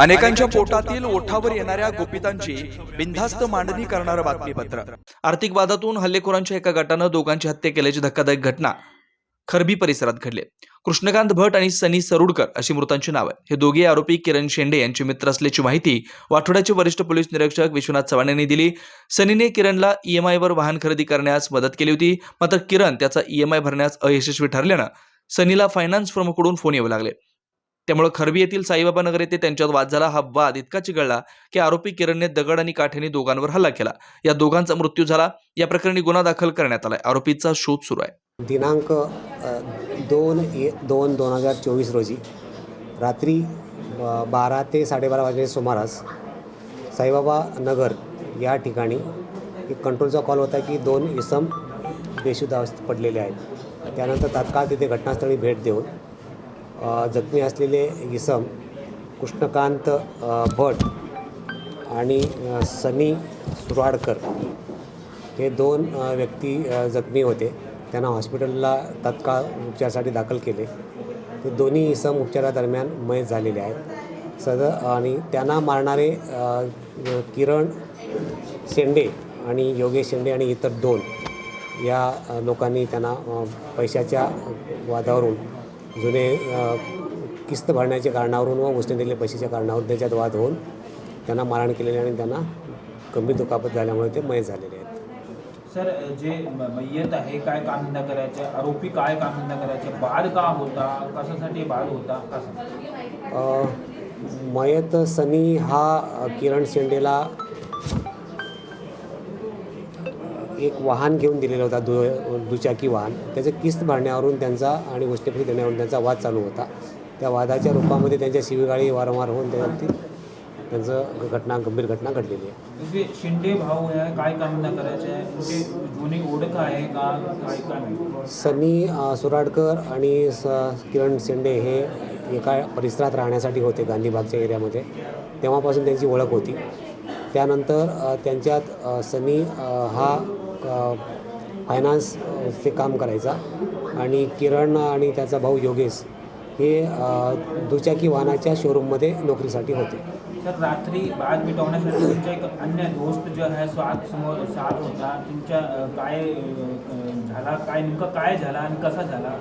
अनेकांच्या पोटातील ओठावर येणाऱ्या गोपितांची बिनधास्त मांडणी करणारं बातमीपत्र. आर्थिक वादातून हल्लेखोरांच्या एका गटानं दोघांची हत्या केल्याची धक्कादायक घटना खरबी परिसरात घडली. कृष्णकांत भट आणि सनी सरुडकर अशी मृतांची नावं आहेत. हे दोघे आरोपी किरण शेंडे यांचे मित्र असल्याची माहिती वाठोड्याचे वरिष्ठ पोलीस निरीक्षक विश्वनाथ चव्हाण यांनी दिली. सनीने किरणला ईएमआयवर वाहन खरेदी करण्यास मदत केली होती. मात्र किरण त्याचा ईएमआय भरण्यास अयशस्वी ठरल्यानं सनीला फायनान्स फर्मकडून फोन येऊ लागले. त्यामुळे खरबी येथील साईबाबा नगर येथे त्यांच्यात वाद झाला. हा वाद इतका चिघळला की आरोपी किरणने दगड आणि काठ्याने दोघांवर हल्ला केला. या दोघांचा मृत्यू झाला. या प्रकरणी गुन्हा दाखल करण्यात आलाय. आरोपीचा शोध सुरू आहे. दिनांक दोन ए दोन दोन हजार चोवीस रोजी रात्री बारा ते साडेबारा वाजे सुमारास साईबाबा नगर या ठिकाणी एक कंट्रोलचा कॉल होता की दोन इसम बेशुद्ध पडलेले आहेत. त्यानंतर तात्काळ तिथे घटनास्थळी भेट देऊन जखमी असलेले इसम कृष्णकांत भट आणि सनी सुराडकर हे दोन व्यक्ती जखमी होते. त्यांना हॉस्पिटलला तत्काळ उपचारासाठी दाखल केले. ते दोन्ही इसम उपचारादरम्यान मयत झालेले आहेत. सद आणि त्यांना मारणारे किरण शेंडे आणि योगेश शेंडे आणि इतर दोन या लोकांनी त्यांना पैशाच्या वादावरून जुने किस्त भरण्याच्या कारणावरून व उसने दिलेल्या पैशाच्या कारणावरून त्याच्यात वाद होऊन त्यांना मारहाण केलेले आणि त्यांना गंभीर दुखापत झाल्यामुळे ते मयत झालेले आहेत. सर जे मय्यत आहे काय कामधंदा करायचे? आरोपी काय कामधंदा करायचे? बाद का होता? कशासाठी बाद होता? कसं मयत सनी हा किरण शेंडेला एक वाहन घेऊन दिलेला होता दु दुचाकी वाहन. त्याचं किस्त भरण्यावरून त्यांचा आणि गोष्टीपती देण्यावरून त्यांचा वाद चालू होता. त्या वादाच्या रूपामध्ये त्यांच्या शिवीगाळी वारंवार होऊन त्यावरती त्यांचं घटना गंभीर घटना घडलेली आहे. म्हणजे शिंदे भाऊ काय करायचे? म्हणजे ओळख आहे का? सनी सुराडकर आणि स किरण शेंडे हे एका परिसरात राहण्यासाठी होते गांधीबागच्या एरियामध्ये. तेव्हापासून त्यांची ओळख होती. त्यानंतर त्यांच्यात सनी हा फायनान्सचे काम करायचा आणि किरण आणि त्याचा भाऊ योगेश हे दुचाकी वाहनाच्या शोरूममध्ये नोकरीसाठी होते. सर रात्री बाद मिटवण्यासाठी तुमचा एक अन्य दोस्त जो आहे साथ समोर साथ होता. तुमच्या काय झाला काय नेमकं काय झाला आणि कसा झाला?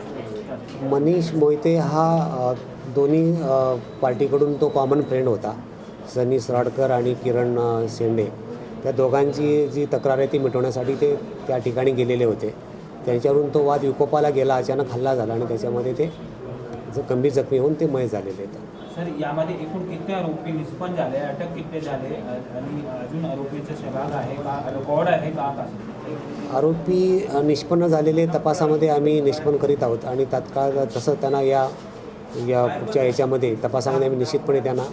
मनीष मोहिते हा दोन्ही पार्टीकडून तो कॉमन फ्रेंड होता. सनी सराडकर आणि किरण शेंडे. त्या दोघांची जी तक्रार आहे ती मिटवण्यासाठी ते त्या ठिकाणी गेलेले होते. त्यांच्यावरून तो वाद विकोपाला गेला अचानक हल्ला झाला आणि त्याच्यामध्ये ते ज- गंभीर जखमी होऊन ते मय झालेले आहेत. सर यामध्ये एकूण किती आरोपी निष्पन्न झाले अटक किती झाले आणि अजून आरोपीचा आहे का रेकॉर्ड आहे का आरोपी निष्पन्न झालेले तपासामध्ये आम्ही निष्पन्न करीत आहोत आणि तात्काळ तसं त्यांना या या पुढच्या याच्यामध्ये तपासामध्ये आम्ही निश्चितपणे त्यांना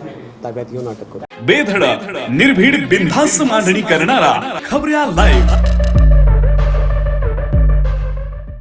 ताब्यात घेऊन अटक करू. बेधडक निर्भीड बिनधास्त मांडणी करणारा खबऱ्या लाईव्ह